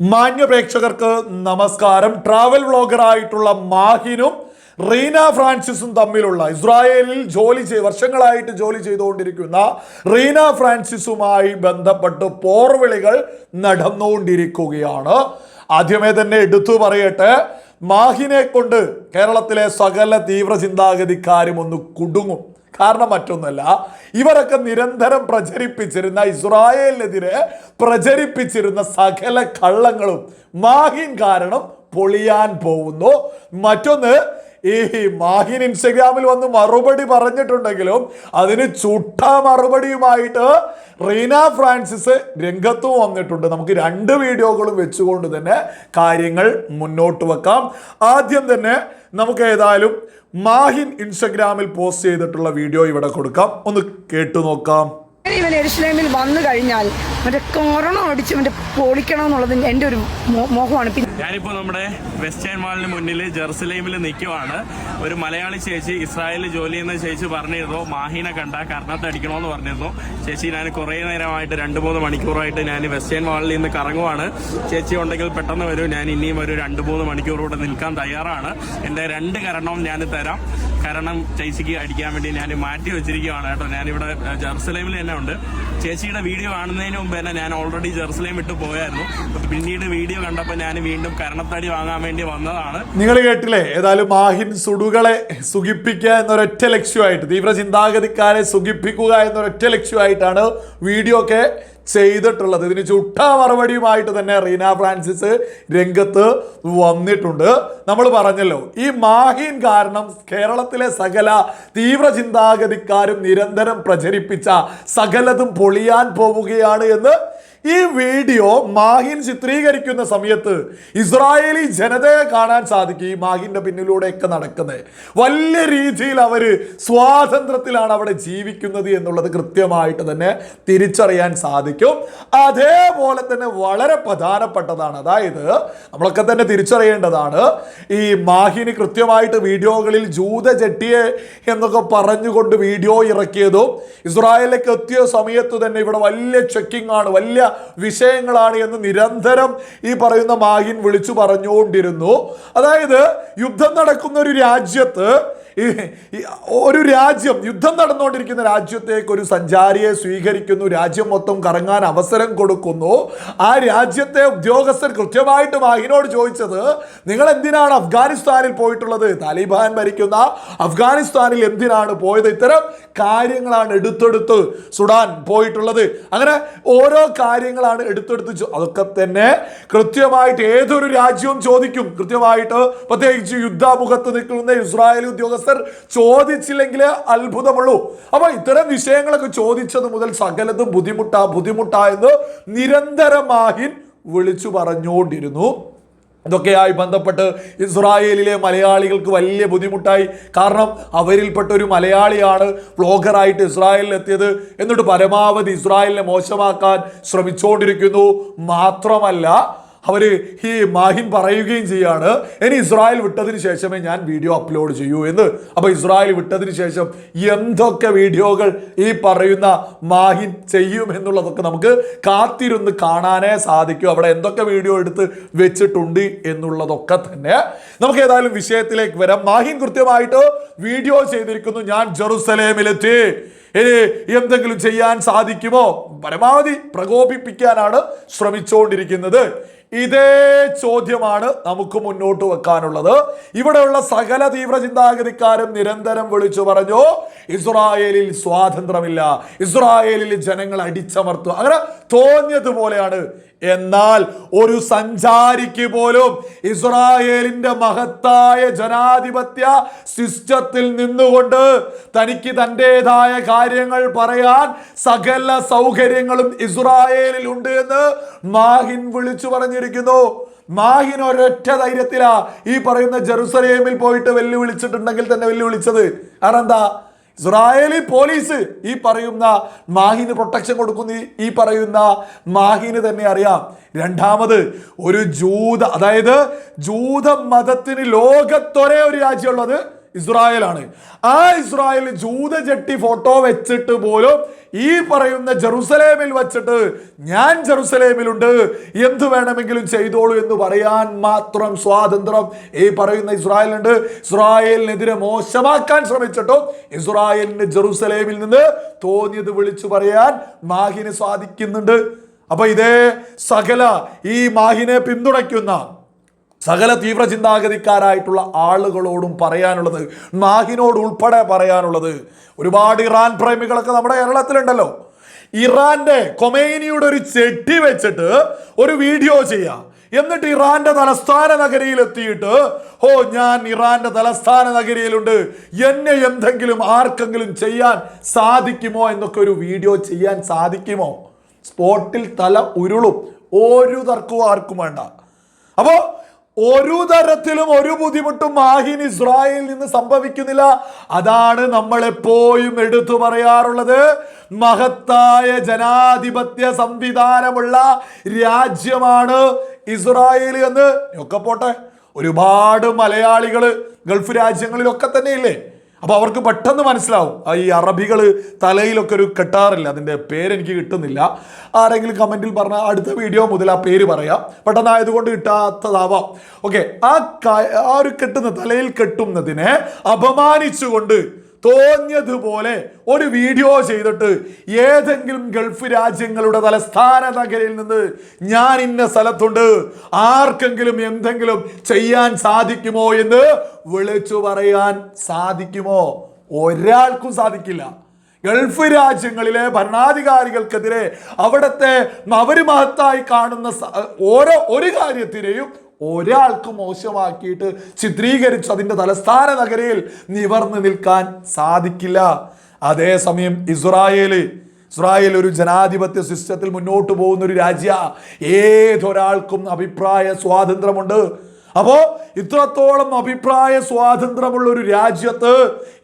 മാന്യ പ്രേക്ഷകർക്ക് നമസ്കാരം. ട്രാവൽ വ്ളോഗറായിട്ടുള്ള മാഹിനും റീന ഫ്രാൻസിസും തമ്മിലുള്ള ഇസ്രായേലിൽ ജോലി ചെയ് വർഷങ്ങളായിട്ട് ജോലി ചെയ്തുകൊണ്ടിരിക്കുന്ന റീന ഫ്രാൻസിസുമായി ബന്ധപ്പെട്ട് പോർവിളികൾ നടന്നുകൊണ്ടിരിക്കുകയാണ്. ആദ്യമേ തന്നെ എടുത്തു പറയട്ടെ മാഹിനെ കൊണ്ട് കേരളത്തിലെ സകല തീവ്ര ചിന്താഗതിക്കാരും ഒന്ന് കുടുങ്ങും. കാരണം മറ്റൊന്നല്ല ഇവരൊക്കെ നിരന്തരം പ്രചരിപ്പിച്ചിരുന്ന ഇസ്രായേലിനെതിരെ പ്രചരിപ്പിച്ചിരുന്ന സകല കള്ളങ്ങളും മാഹിൻ കാരണം പൊളിയാൻ പോകുന്നു. മറ്റൊന്ന് ഈ മാഹിൻ ഇൻസ്റ്റഗ്രാമിൽ വന്ന് മറുപടി പറഞ്ഞിട്ടുണ്ടെങ്കിലും അതിന് ചുട്ട മറുപടിയുമായിട്ട് റീന ഫ്രാൻസിസ് രംഗത്തും വന്നിട്ടുണ്ട്. നമുക്ക് രണ്ട് വീഡിയോകളും വെച്ചുകൊണ്ട് തന്നെ കാര്യങ്ങൾ മുന്നോട്ട് വെക്കാം. ആദ്യം തന്നെ നമുക്ക് ഏതായാലും മാഹിൻ ഇൻസ്റ്റഗ്രാമിൽ പോസ്റ്റ് ചെയ്തിട്ടുള്ള വീഡിയോ ഇവിടെ കൊടുക്കാം. ഒന്ന് കേട്ടു നോക്കാം. ഇവൻ എരുസലേമിൽ വന്നു കഴിഞ്ഞാൽ മറ്റേ കൊറോണ അടിച്ച് മറ്റേ പൊളിക്കണം എന്നുള്ളത് എന്റെ ഒരു മോഹമാണ്. പിന്നെ ഞാനിപ്പോൾ നമ്മുടെ വെസ്റ്റേൺ മാളിന് മുന്നിൽ ജെറുസലേമിൽ നിൽക്കുവാണ് ഒരു മലയാളി ചേച്ചി ഇസ്രായേലിൽ ജോലി ചെയ്യുന്ന ചേച്ചി പറഞ്ഞിരുന്നു. മാഹിനെ കണ്ട കർണത്തടിക്കണമെന്ന് പറഞ്ഞിരുന്നു. ചേച്ചി ഞാൻ കുറേ നേരമായിട്ട് രണ്ട് മൂന്ന് മണിക്കൂറായിട്ട് ഞാൻ വെസ്റ്റേൺ മാളിൽ നിന്ന് കറങ്ങുവാണ്. ചേച്ചി ഉണ്ടെങ്കിൽ പെട്ടെന്ന് വരൂ. ഞാൻ ഇനിയും ഒരു രണ്ട് മൂന്ന് മണിക്കൂർ കൂടെ നിൽക്കാൻ തയ്യാറാണ്. എന്റെ രണ്ട് കരണവും ഞാൻ തരാം. കാരണം ചേച്ചിക്ക് അടിക്കാൻ വേണ്ടി ഞാൻ മാറ്റി വെച്ചിരിക്കുകയാണ് കേട്ടോ. ഞാനിവിടെ ജെറുസലേമിൽ തന്നെ ഉണ്ട്. ചേച്ചിയുടെ വീഡിയോ കാണുന്നതിന് മുമ്പ് തന്നെ ഞാൻ ഓൾറെഡി ജെറുസലേം വിട്ട് പോയായിരുന്നു. പിന്നീട് വീഡിയോ കണ്ടപ്പോൾ ഞാൻ വീണ്ടും കരണത്തടി വാങ്ങാൻ വേണ്ടി വന്നതാണ്. നിങ്ങൾ കേട്ടില്ലേ? ഏതായാലും മാഹിൻ സുടുകളെ സുഖിപ്പിക്കുക എന്നൊരൊറ്റ ലക്ഷ്യമായിട്ട് തീവ്ര ചിന്താഗതിക്കാരെ സുഖിപ്പിക്കുക എന്നൊരൊറ്റ ലക്ഷ്യമായിട്ടാണ് വീഡിയോ ഒക്കെ ചെയ്തിട്ടുള്ളത്. ഇതിന് ചുട്ട മറുപടിയുമായിട്ട് തന്നെ റീന ഫ്രാൻസിസ് രംഗത്ത് വന്നിട്ടുണ്ട്. നമ്മൾ പറഞ്ഞല്ലോ ഈ മാഹിൻ കാരണം കേരളത്തിലെ സകല തീവ്ര ചിന്താഗതിക്കാരും നിരന്തരം പ്രചരിപ്പിച്ച സകലതും പൊളിയാൻ പോവുകയാണ് എന്ന് ഈ വീഡിയോ മാഹിൻ ചിത്രീകരിക്കുന്ന സമയത്ത് ഇസ്രായേലി ജനതയെ കാണാൻ സാധിക്കും ഈ മാഹിന്റെ പിന്നിലൂടെയൊക്കെ നടക്കുന്നത്. വലിയ രീതിയിൽ അവർ സ്വാതന്ത്ര്യത്തിലാണ് അവിടെ ജീവിക്കുന്നത് എന്നുള്ളത് കൃത്യമായിട്ട് തന്നെ തിരിച്ചറിയാൻ സാധിക്കും. അതേപോലെ തന്നെ വളരെ പ്രധാനപ്പെട്ടതാണ്. അതായത് നമ്മളൊക്കെ തന്നെ തിരിച്ചറിയേണ്ടതാണ് ഈ മാഹിന് കൃത്യമായിട്ട് വീഡിയോകളിൽ ജൂത ജട്ടിയെ എന്നൊക്കെ പറഞ്ഞുകൊണ്ട് വീഡിയോ ഇറക്കിയതും ഇസ്രായേലിലേക്ക് എത്തിയ സമയത്ത് തന്നെ ഇവിടെ വലിയ ചെക്കിംഗ് ആണ് വലിയ വിഷയങ്ങളാണ് എന്ന് നിരന്തരം ഈ പറയുന്ന മാഹിൻ വിളിച്ചു പറഞ്ഞുകൊണ്ടിരുന്നു. അതായത് യുദ്ധം നടക്കുന്ന ഒരു രാജ്യത്ത് ഒരു രാജ്യം യുദ്ധം നടന്നുകൊണ്ടിരിക്കുന്ന രാജ്യത്തേക്ക് ഒരു സഞ്ചാരിയെ സ്വീകരിക്കുന്നു രാജ്യം മൊത്തം കറങ്ങാൻ അവസരം കൊടുക്കുന്നു. ആ രാജ്യത്തെ ഉദ്യോഗസ്ഥർ കൃത്യമായിട്ട് മാഹിനോട് ചോദിച്ചത് നിങ്ങൾ എന്തിനാണ് അഫ്ഗാനിസ്ഥാനിൽ പോയിട്ടുള്ളത്? താലിബാൻ ഭരിക്കുന്ന അഫ്ഗാനിസ്ഥാനിൽ എന്തിനാണ് പോയത്? ഇത്തരം കാര്യങ്ങളാണ് എടുത്തെടുത്ത് സുഡാൻ പോയിട്ടുള്ളത്. അങ്ങനെ ഓരോ കാര്യങ്ങളാണ് എടുത്തെടുത്ത് അതൊക്കെ തന്നെ കൃത്യമായിട്ട് ഏതൊരു രാജ്യവും ചോദിക്കും. കൃത്യമായിട്ട് പ്രത്യേകിച്ച് യുദ്ധമുഖത്ത് നിൽക്കുന്ന ഇസ്രായേൽ ഉദ്യോഗസ്ഥർ ചോദിച്ചില്ലെങ്കിൽ അത്ഭുതമുള്ളൂ. അപ്പൊ ഇത്തരം വിഷയങ്ങളൊക്കെ ചോദിച്ചത് മുതൽ സകലതും ബുദ്ധിമുട്ടാ എന്ന് നിരന്തരമായി വിളിച്ചു പറഞ്ഞുകൊണ്ടിരുന്നു. ഇതൊക്കെയായി ബന്ധപ്പെട്ട് ഇസ്രായേലിലെ മലയാളികൾക്ക് വലിയ ബുദ്ധിമുട്ടായി. കാരണം അവരിൽപ്പെട്ട ഒരു മലയാളിയാണ് വ്ളോഗറായിട്ട് ഇസ്രായേലിൽ എത്തിയത് എന്നിട്ട് പരമാവധി ഇസ്രായേലിനെ മോശമാക്കാൻ ശ്രമിച്ചുകൊണ്ടിരിക്കുന്നു മാത്രമല്ല അവർ ഈ മാഹിൻ പറയുകയും ചെയ്യാണ്. ഇനി ഇസ്രായേൽ വിട്ടതിന് ശേഷമേ ഞാൻ വീഡിയോ അപ്ലോഡ് ചെയ്യൂ എന്ന്. അപ്പോൾ ഇസ്രായേൽ വിട്ടതിന് ശേഷം എന്തൊക്കെ വീഡിയോകൾ ഈ പറയുന്ന മാഹിൻ ചെയ്യും എന്നുള്ളതൊക്കെ നമുക്ക് കാത്തിരുന്ന് കാണാനേ സാധിക്കും. അവിടെ എന്തൊക്കെ വീഡിയോ എടുത്ത് വെച്ചിട്ടുണ്ട് എന്നുള്ളതൊക്കെ തന്നെ. നമുക്ക് ഏതായാലും വിഷയത്തിലേക്ക് വരാം. മാഹിൻ കൃത്യമായിട്ട് വീഡിയോ ചെയ്തിരിക്കുന്നു. ഞാൻ ജെറുസലേമിലെത്തി. ഇനി എന്തെങ്കിലും ചെയ്യാൻ സാധിക്കുമോ? പരമാവധി പ്രകോപിപ്പിക്കാനാണ് ശ്രമിച്ചുകൊണ്ടിരിക്കുന്നത്. ഇതേ ചോദ്യമാണ് നമുക്ക് മുന്നോട്ട് വെക്കാനുള്ളത്. ഇവിടെയുള്ള സകല തീവ്ര ചിന്താഗതിക്കാരും നിരന്തരം വിളിച്ചു പറഞ്ഞു ഇസ്രായേലിൽ സ്വാതന്ത്ര്യമില്ല ഇസ്രായേലിൽ ജനങ്ങൾ അടിച്ചമർത്തുക അങ്ങനെ തോന്നിയതുപോലെയാണ്. എന്നാൽ ഒരു സഞ്ചാരിക്ക് പോലും ഇസ്രായേലിന്റെ മഹത്തായ ജനാധിപത്യ സിസ്റ്റത്തിൽ നിന്നുകൊണ്ട് തനിക്ക് തന്റെതായ കാര്യങ്ങൾ പറയാൻ സകല സൗകര്യങ്ങളും ഇസ്രായേലിൽ ഉണ്ട് എന്ന് മാഹിൻ വിളിച്ചു പറഞ്ഞിരിക്കുന്നു മാഹിൻ ഒരൊറ്റ ധൈര്യത്തിലാ ഈ പറയുന്ന ജെറുസലേമിൽ പോയിട്ട് വെല്ലുവിളിച്ചിട്ടുണ്ടെങ്കിൽ തന്നെ വെല്ലുവിളിച്ചത്. കാരണം എന്താ ഇസ്രായേലി പോലീസ് ഈ പറയുന്ന മാഹിന് പ്രൊട്ടക്ഷൻ കൊടുക്കുന്ന. ഈ- പറയുന്ന മാഹിന് തന്നെ അറിയാം. രണ്ടാമത് ഒരു ജൂത അതായത് ജൂത മതത്തിന് ലോകത്തൊരേ ഒരു രാജ്യമുള്ളത് ഇസ്രായേലാണ്. ആ ഇസ്രായേൽ ജൂതജട്ടി ഫോട്ടോ വെച്ചിട്ട് പോലും ഈ പറയുന്ന ജെറുസലേമിൽ വച്ചിട്ട് ഞാൻ ജെറുസലേമിലുണ്ട് എന്ത് വേണമെങ്കിലും ചെയ്തോളൂ എന്ന് പറയാൻ മാത്രം സ്വാതന്ത്ര്യം ഈ പറയുന്ന ഇസ്രായേലുണ്ട് ഇസ്രായേലിനെതിരെ മോശമാക്കാൻ ശ്രമിച്ചിട്ടും ഇസ്രായേലിന് ജെറുസലേമിൽ നിന്ന് തോന്നിയത് വിളിച്ചു പറയാൻ മാഹിന് സാധിക്കുന്നുണ്ട്. അപ്പൊ ഇതേ സകല ഈ മാഹിനെ പിന്തുണയ്ക്കുന്ന സകല തീവ്ര ചിന്താഗതിക്കാരായിട്ടുള്ള ആളുകളോടും പറയാനുള്ളത് മാഹിനോട് ഉൾപ്പെടെ പറയാനുള്ളത്. ഒരുപാട് ഇറാൻ പ്രേമികളൊക്കെ നമ്മുടെ കേരളത്തിലുണ്ടല്ലോ. ഇറാന്റെ കൊമേനിയുടെ ഒരു ചെട്ടി വെച്ചിട്ട് ഒരു വീഡിയോ ചെയ്യാം. എന്നിട്ട് ഇറാന്റെ തലസ്ഥാന നഗരിയിൽ എത്തിയിട്ട് ഓ ഞാൻ ഇറാന്റെ തലസ്ഥാന നഗരിയിലുണ്ട്. എന്നെ എന്തെങ്കിലും ആർക്കെങ്കിലും ചെയ്യാൻ സാധിക്കുമോ? എന്നൊക്കെ ഒരു വീഡിയോ ചെയ്യാൻ സാധിക്കുമോ? സ്പോട്ടിൽ തല ഉരുളും. ഒരു തർക്കവും ആർക്കും വേണ്ട. അപ്പോ ഒരു തരത്തിലും ഒരു ബുദ്ധിമുട്ടും മാഹിൻ ഇസ്രായേലിൽ നിന്ന് സംഭവിക്കുന്നില്ല. അതാണ് നമ്മൾ എപ്പോഴും എടുത്തു പറയാറുള്ളത്. മഹത്തായ ജനാധിപത്യ സംവിധാനമുള്ള രാജ്യമാണ് ഇസ്രായേൽ എന്ന്. ഒക്കെ പോട്ടെ ഒരുപാട് മലയാളികൾ ഗൾഫ് രാജ്യങ്ങളിലൊക്കെ തന്നെ ഇല്ലേ അപ്പൊ അവർക്ക് പെട്ടെന്ന് മനസ്സിലാവും. ഈ അറബികൾ തലയിലൊക്കെ ഒരു കെട്ടാറില്ല? അതിന്റെ പേരെനിക്ക് കിട്ടുന്നില്ല. ആരെങ്കിലും കമന്റിൽ പറഞ്ഞാൽ അടുത്ത വീഡിയോ മുതൽ ആ പേര് പറയാം. പെട്ടെന്നായതുകൊണ്ട് കിട്ടാത്തതാവാം. ഓക്കെ ആ ആ ഒരു കെട്ടുന്ന തലയിൽ കെട്ടുന്നതിനെ അപമാനിച്ചുകൊണ്ട് തോന്നിയതുപോലെ ഒരു വീഡിയോ ചെയ്തിട്ട് ഏതെങ്കിലും ഗൾഫ് രാജ്യങ്ങളുടെ തലസ്ഥാന നഗരിൽ നിന്ന് ഞാൻ ഇന്ന സ്ഥലത്തുണ്ട് ആർക്കെങ്കിലും എന്തെങ്കിലും ചെയ്യാൻ സാധിക്കുമോ എന്ന് വിളിച്ചു പറയാൻ സാധിക്കുമോ? ഒരാൾക്കും സാധിക്കില്ല. ഗൾഫ് രാജ്യങ്ങളിലെ ഭരണാധികാരികൾക്കെതിരെ അവിടുത്തെ അവർ മഹത്തായി കാണുന്ന ഓരോ ഒരു കാര്യത്തിനെയും ഒരാൾക്ക് മോശമാക്കിയിട്ട് ചിത്രീകരിച്ച് അതിന്റെ തലസ്ഥാന നഗരയിൽ നിവർന്നു നിൽക്കാൻ സാധിക്കില്ല. അതേസമയം ഇസ്രായേൽ ഇസ്രായേൽ ഒരു ജനാധിപത്യ സിസ്റ്റത്തിൽ മുന്നോട്ട് പോകുന്ന ഒരു രാജ്യ. ഏതൊരാൾക്കും അഭിപ്രായ സ്വാതന്ത്ര്യമുണ്ട്. അപ്പോ ഇത്രത്തോളം അഭിപ്രായ സ്വാതന്ത്ര്യമുള്ള ഒരു രാജ്യത്ത്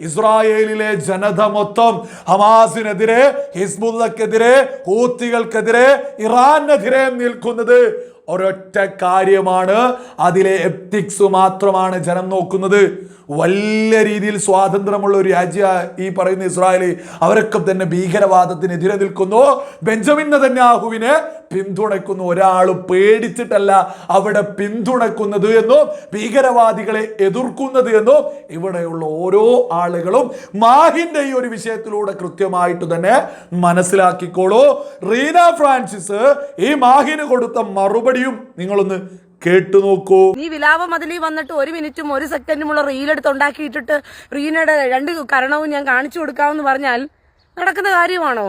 ഇസ്രായേലിലെ ജനത മൊത്തം ഹമാസിനെതിരെ ഹിസ്ബുല്ലക്കെതിരെ ഹൂത്തികൾക്കെതിരെ ഇറാനെതിരെ നിൽക്കുന്നത് ഒരൊറ്റ കാര്യമാണ്. അതിലെ എത്തിക്സ് മാത്രമാണ് ജനം നോക്കുന്നത്. വലിയ രീതിയിൽ സ്വാതന്ത്ര്യമുള്ള ഒരു രാജ്യ ഈ പറയുന്ന ഇസ്രായേൽ അവരൊക്കെ തന്നെ ഭീകരവാദത്തിനെതിരെ നിൽക്കുന്നു. ബെഞ്ചമിൻ നെതന്യാഹുവിനെ പിന്തുണയ്ക്കുന്നു ഒരാൾ പേടിച്ചിട്ടല്ല അവിടെ പിന്തുണയ്ക്കുന്നത് എന്നും ഭീകരവാദികളെ എതിർക്കുന്നത് എന്നും ഇവിടെയുള്ള ഓരോ ആളുകളും മാഹിന്റെ ഈ ഒരു വിഷയത്തിലൂടെ കൃത്യമായിട്ട് തന്നെ മനസ്സിലാക്കിക്കോളൂ. റീന ഫ്രാൻസിസ് ഈ മാഹിന് കൊടുത്ത മറുപടിയും നിങ്ങളൊന്ന് കേട്ടു നോക്കൂ. നീ വിലാപ മതിലി വന്നിട്ട് ഒരു മിനിറ്റും ഒരു സെക്കൻഡുമുള്ള റീലെടുത്ത് ഉണ്ടാക്കിയിട്ടിട്ട് റീനയുടെ രണ്ട് കരണവും ഞാൻ കാണിച്ചു കൊടുക്കാമെന്ന് പറഞ്ഞാൽ നടക്കുന്ന കാര്യമാണോ?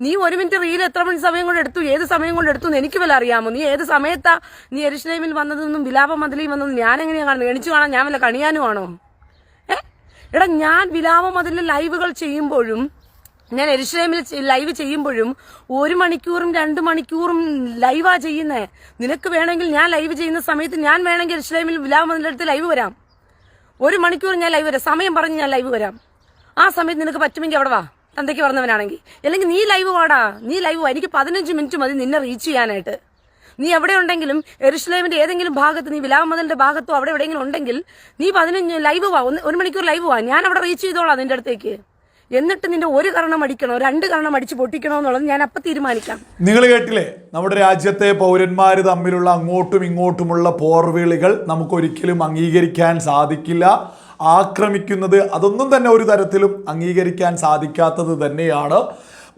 നീ ഒരു മിനിറ്റ് റീൽ എത്ര മണി സമയം കൊണ്ട് എടുത്തു? ഏത് സമയം കൊണ്ട് എടുത്തു എന്ന് എനിക്ക് വല്ല അറിയാമോ? നീ ഏത് സമയത്താ നീ എരിശ്ലേമിൽ വന്നതെന്നും വിലാപ മതിലിൽ വന്നതും ഞാൻ എങ്ങനെയാണ് കാണുന്നത് എണിച്ചു കാണാൻ ഞാൻ വല്ല കണിയാനുമാണോ? ഏ? എടാ ഞാൻ വിലാപ മതിലിൽ ലൈവുകൾ ചെയ്യുമ്പോഴും ഞാൻ എരിശ്രേമിൽ ലൈവ് ചെയ്യുമ്പോഴും ഒരു മണിക്കൂറും രണ്ട് മണിക്കൂറും ലൈവാ ചെയ്യുന്നേ. നിനക്ക് വേണമെങ്കിൽ ഞാൻ ലൈവ് ചെയ്യുന്ന സമയത്ത് ഞാൻ വേണമെങ്കിൽ എരിശ്രേമിൽ വിലാപ മതിലെടുത്ത് ലൈവ് വരാം. ഒരു മണിക്കൂർ ഞാൻ ലൈവ് വരാം. സമയം പറഞ്ഞ് ഞാൻ ലൈവ് വരാം. ആ സമയത്ത് നിനക്ക് പറ്റുമെങ്കിൽ അവിടെ വാ. തന്തയ്ക്ക് പറഞ്ഞവനാണെങ്കിൽ. അല്ലെങ്കിൽ നീ ലൈവ് വാടാ. നീ ലൈവ് വാ. എനിക്ക് പതിനഞ്ച് മിനിറ്റ് മതി നിന്നെ റീച്ച് ചെയ്യാനായിട്ട്. നീ എവിടെ ഉണ്ടെങ്കിലും എരുഷലേമിന്റെ ഏതെങ്കിലും ഭാഗത്ത് നീ വിലാമതലിന്റെ ഭാഗത്തോ അവിടെ എവിടെയെങ്കിലും ഉണ്ടെങ്കിൽ നീ പതിനഞ്ച് ലൈവ് വാ. ഒരു മണിക്കൂർ ലൈവ് വാ. ഞാൻ അവിടെ റീച്ച് ചെയ്തോളാം നിന്റെ അടുത്തേക്ക്. എന്നിട്ട് നിന്റെ ഒരു കാരണം അടിക്കണോ? രണ്ട് കാരണം അടിച്ച് പൊട്ടിക്കണോ എന്നുള്ളത് ഞാൻ അപ്പം തീരുമാനിക്കാം. നിങ്ങൾ കേട്ടില്ലേ? നമ്മുടെ രാജ്യത്തെ പൗരന്മാർ തമ്മിലുള്ള അങ്ങോട്ടും ഇങ്ങോട്ടുമുള്ള പോർവിളികൾ നമുക്കൊരിക്കലും അംഗീകരിക്കാൻ സാധിക്കില്ല. ആക്രമിക്കുന്നത് അതൊന്നും തന്നെ ഒരു തരത്തിലും അംഗീകരിക്കാൻ സാധിക്കാത്തത് തന്നെയാണ്.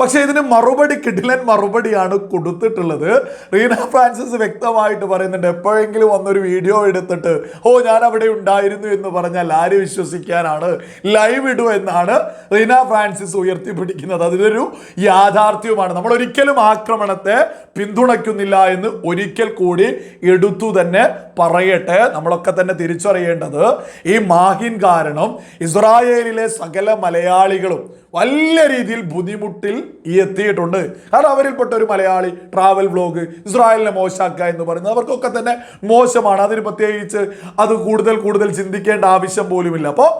പക്ഷേ ഇതിന് മറുപടി കിടിലൻ മറുപടിയാണ് കൊടുത്തിട്ടുള്ളത്. റീന ഫ്രാൻസിസ് വ്യക്തമായിട്ട് പറയുന്നുണ്ട് എപ്പോഴെങ്കിലും വന്നൊരു വീഡിയോ എടുത്തിട്ട് ഓ ഞാൻ അവിടെ ഉണ്ടായിരുന്നു എന്ന് പറഞ്ഞാൽ ആര് വിശ്വസിക്കാനാണ്? ലൈവ് ഇടൂ എന്നാണ് റീന ഫ്രാൻസിസ് ഉയർത്തിപ്പിടിക്കുന്നത്. അതിലൊരു യാഥാർത്ഥ്യവുമാണ്. നമ്മൾ ഒരിക്കലും ആക്രമണത്തെ പിന്തുണയ്ക്കുന്നില്ല എന്ന് ഒരിക്കൽ കൂടി എടുത്തു തന്നെ പറയട്ടെ. നമ്മളൊക്കെ തന്നെ തിരിച്ചറിയേണ്ടത് ഈ മാഹിൻ കാരണം ഇസ്രായേലിലെ സകല മലയാളികളും വലിയ രീതിയിൽ ബുദ്ധിമുട്ടിൽ എത്തിയിട്ടുണ്ട്. കാരണം അവരിൽപ്പെട്ട ഒരു മലയാളി ട്രാവൽ വ്ലോഗ് ഇസ്രായേലിനെ മോശാക്കുക എന്ന് പറയുന്നത് അവർക്കൊക്കെ തന്നെ മോശമാണ്. അതിന് പ്രത്യേകിച്ച് അത് കൂടുതൽ കൂടുതൽ ചിന്തിക്കേണ്ട ആവശ്യം പോലുമില്ല. അപ്പോൾ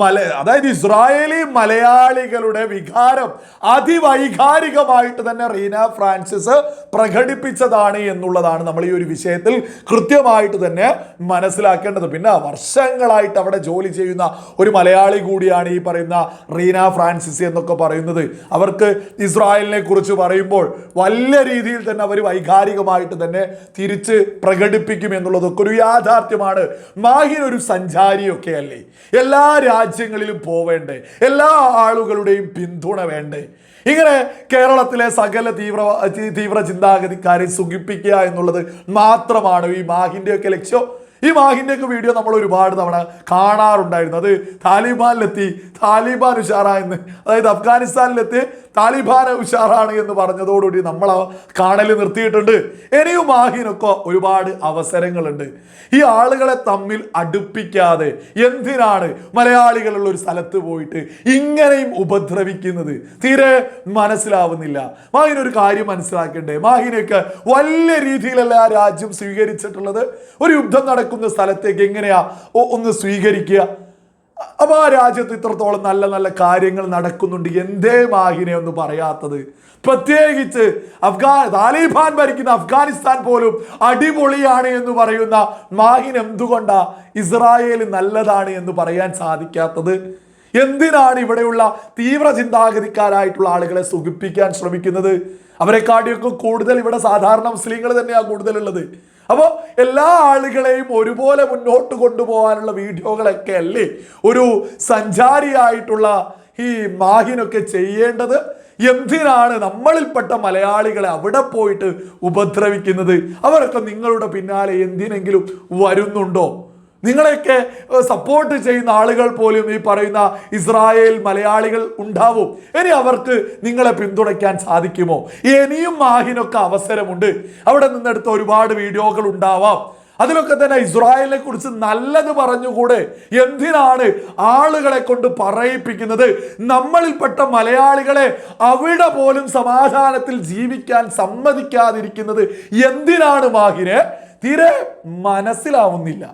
മല അതായത് ഇസ്രായേലി മലയാളികളുടെ വികാരം അതിവൈകാരികമായിട്ട് തന്നെ റീന ഫ്രാൻസിസ് പ്രകടിപ്പിച്ചതാണ് എന്നുള്ളതാണ് നമ്മൾ ഈ ഒരു വിഷയത്തിൽ കൃത്യമായിട്ട് തന്നെ മനസ്സിലാക്കേണ്ടത്. പിന്നെ വർഷങ്ങളായിട്ട് അവിടെ ജോലി ചെയ്യുന്ന ഒരു മലയാളി കൂടിയാണ് ഈ പറയുന്ന റീന ഫ്രാൻസിസ് എന്നൊക്കെ പറയുന്നത്. അവർക്ക് ഇസ്രായേലിനെ കുറിച്ച് പറയുമ്പോൾ വലിയ രീതിയിൽ തന്നെ അവർ വൈകാരികമായിട്ട് തന്നെ തിരിച്ച് പ്രകടിപ്പിക്കും എന്നുള്ളതൊക്കെ ഒരു യാഥാർത്ഥ്യമാണ്. മാഹിൻ ഒരു സഞ്ചാരിയൊക്കെ അല്ലേ? എല്ലാ രാജ്യങ്ങളിലും പോവേണ്ടേ? എല്ലാ ആളുകളുടെയും പിന്തുണ വേണ്ടേ? ഇങ്ങനെ കേരളത്തിലെ സകല തീവ്ര തീവ്ര ചിന്താഗതിക്കാരെ സുഖിപ്പിക്കുക എന്നുള്ളത് മാത്രമാണ് ഈ മാഹിന്റെയൊക്കെ ലക്ഷ്യം. ഈ മാഹിന്റെയൊക്കെ വീഡിയോ നമ്മൾ ഒരുപാട് തവണ കാണാറുണ്ടായിരുന്നു. അത് താലിബാനിലെത്തി താലിബാൻ ഉഷാറായെന്ന് അതായത് അഫ്ഗാനിസ്ഥാനിലെത്തി താലിബാൻ ഉഷാറാണ് എന്ന് പറഞ്ഞതോടുകൂടി നമ്മൾ കാണൽ നിർത്തിയിട്ടുണ്ട്. ഇനിയും മാഹിനൊക്കെ ഒരുപാട് അവസരങ്ങളുണ്ട്. ഈ ആളുകളെ തമ്മിൽ അടുപ്പിക്കാതെ എന്തിനാണ് മലയാളികളുള്ള ഒരു സ്ഥലത്ത് പോയിട്ട് ഇങ്ങനെയും ഉപദ്രവിക്കുന്നത്? തീരെ മനസ്സിലാവുന്നില്ല. മാഹിനൊരു കാര്യം മനസ്സിലാക്കണ്ടേ? മാഹിനൊക്കെ വലിയ രീതിയിലല്ല രാജ്യം സ്വീകരിച്ചിട്ടുള്ളത്? ഒരു യുദ്ധം നടക്കുന്ന സ്ഥലത്തേക്ക് എങ്ങനെയാ ഒന്ന് സ്വീകരിക്കുക? അപ്പൊ ആ രാജ്യത്ത് ഇത്രത്തോളം നല്ല നല്ല കാര്യങ്ങൾ നടക്കുന്നുണ്ട്. എന്തേ മാഹിനെ ഒന്ന് പറയാത്തത്? പ്രത്യേകിച്ച് അഫ്ഗാൻ താലിബാൻ ഭരിക്കുന്ന അഫ്ഗാനിസ്ഥാൻ പോലും അടിപൊളിയാണ് എന്ന് പറയുന്ന മാഹിൻ എന്തുകൊണ്ടാ ഇസ്രായേൽ നല്ലതാണ് എന്ന് പറയാൻ സാധിക്കാത്തത്? എന്തിനാണ് ഇവിടെയുള്ള തീവ്ര ചിന്താഗതിക്കാരായിട്ടുള്ള ആളുകളെ സുഖിപ്പിക്കാൻ ശ്രമിക്കുന്നത്? അവരെക്കാട്ടിയൊക്കെ കൂടുതൽ ഇവിടെ സാധാരണ മുസ്ലിങ്ങൾ തന്നെയാണ് കൂടുതലുള്ളത്. അപ്പോൾ എല്ലാ ആളുകളെയും ഒരുപോലെ മുന്നോട്ട് കൊണ്ടുപോകാനുള്ള വീഡിയോകളൊക്കെ അല്ലേ? ഒരു സഞ്ചാരിയായിട്ടുള്ള ഈ മാഹിനൊക്കെ ചെയ്യേണ്ടത് എന്തിനാണ് നമ്മളിൽപ്പെട്ട മലയാളികളെ അവിടെ പോയിട്ട് ഉപദ്രവിക്കുന്നത്? അവരൊക്കെ നിങ്ങളുടെ പിന്നാലെ എന്തിനെങ്കിലും വരുന്നുണ്ടോ? നിങ്ങളെയൊക്കെ സപ്പോർട്ട് ചെയ്യുന്ന ആളുകൾ പോലും ഈ പറയുന്ന ഇസ്രായേൽ മലയാളികൾ ഉണ്ടാവും. ഇനി അവർക്ക് നിങ്ങളെ പിന്തുണയ്ക്കാൻ സാധിക്കുമോ? ഇനിയും മാഹിനൊക്കെ അവസരമുണ്ട്. അവിടെ നിന്നെടുത്ത ഒരുപാട് വീഡിയോകൾ ഉണ്ടാവാം. അതിലൊക്കെ തന്നെ ഇസ്രായേലിനെ കുറിച്ച് നല്ലത് പറഞ്ഞുകൂടെ? എന്തിനാണ് ആളുകളെ കൊണ്ട് പറയിപ്പിക്കുന്നത്? നമ്മളിൽപ്പെട്ട മലയാളികളെ അവിടെ പോലും സമാധാനത്തിൽ ജീവിക്കാൻ സമ്മതിക്കാതിരിക്കുന്നത് എന്തിനാണ് മാഹിനെ? തീരെ മനസ്സിലാവുന്നില്ല.